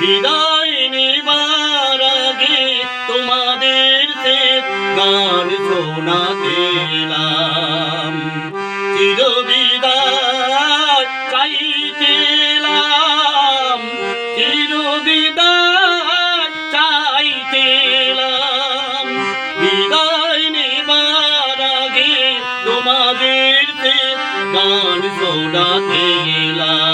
বিদায় নিবার আগে তোমাদের সে গান শোনাতে এলাম। চির বিদায় চাইতে এলাম। চির বিদায় চাইতে এলাম। বিদায় নিবার আগে তোমাদের সে গান শোনাতে এলাম।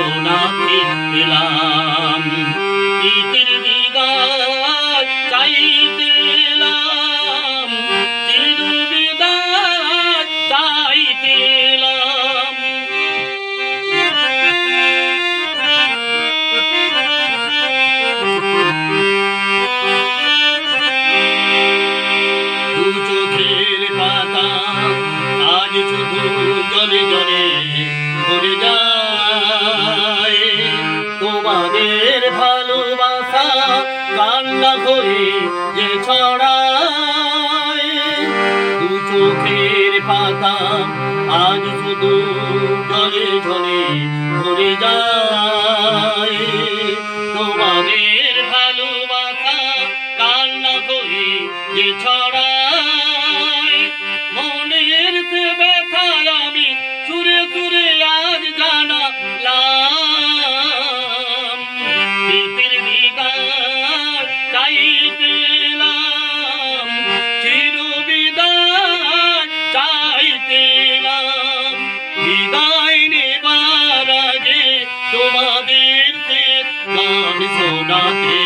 শোনাতে এলাম প্রীতির বিদায় চাইতে এলাম। চিরবিদায় চাইতে এলাম। দু চোখের পাতা আজ শুধু জলে জলে কান্না করে যে ছড়ায়। চোখের পাতা আজ শুধু জলে জলে ভরে যায়। তোমাদের ভালোবাসা কান্না করে যে ছড়ায়। not